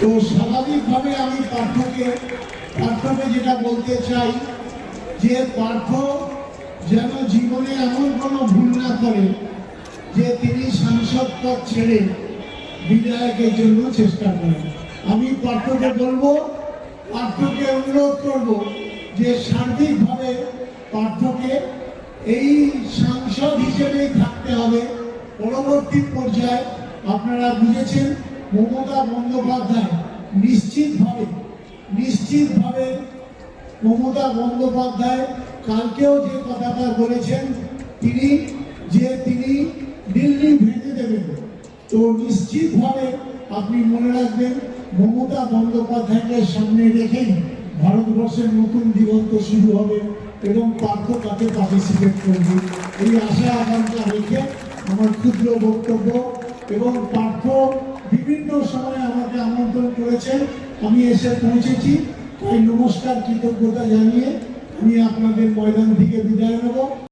তো স্বাভাবিকভাবে আমি পার্থকে পার্থকে যেটা বলতে চাই যে পার্থ যেন জীবনে এমন কোনো ভুল না করে যে তিনি সাংসদ পদ ছেড়ে বিধায়কের জন্য চেষ্টা করেন। আমি পার্থকে বলব পার্থকে অনুরোধ করব যে সার্বিকভাবে পার্থকে এই সাংসদ হিসেবেই থাকতে হবে। পরবর্তী পর্যায়ে আপনারা বুঝেছেন মমতা বন্দ্যোপাধ্যায় নিশ্চিতভাবে নিশ্চিতভাবে মমতা বন্দ্যোপাধ্যায় কালকেও যে কথাটা বলেছেন, তিনি যে তিনি দিল্লি ভেঙে দেবেন, তো নিশ্চিতভাবে আপনি মনে রাখবেন, মমতা বন্দ্যোপাধ্যায়কে সামনে রেখেই ভারতবর্ষের নতুন দিগন্ত শুরু হবে এবং পার্থ তাকে পার্টিসিপেট করবে। এই আশা আকাঙ্ক্ষা রেখে আমার ক্ষুদ্র বক্তব্য এবং পার্থ বিভিন্ন সময় আমাকে আমন্ত্রণ করেছেন। আমি এসে পৌঁছেছি। তাই নমস্কার, কৃতজ্ঞতা জানিয়ে আমি আপনাদের ময়দান থেকে বিদায় নেব।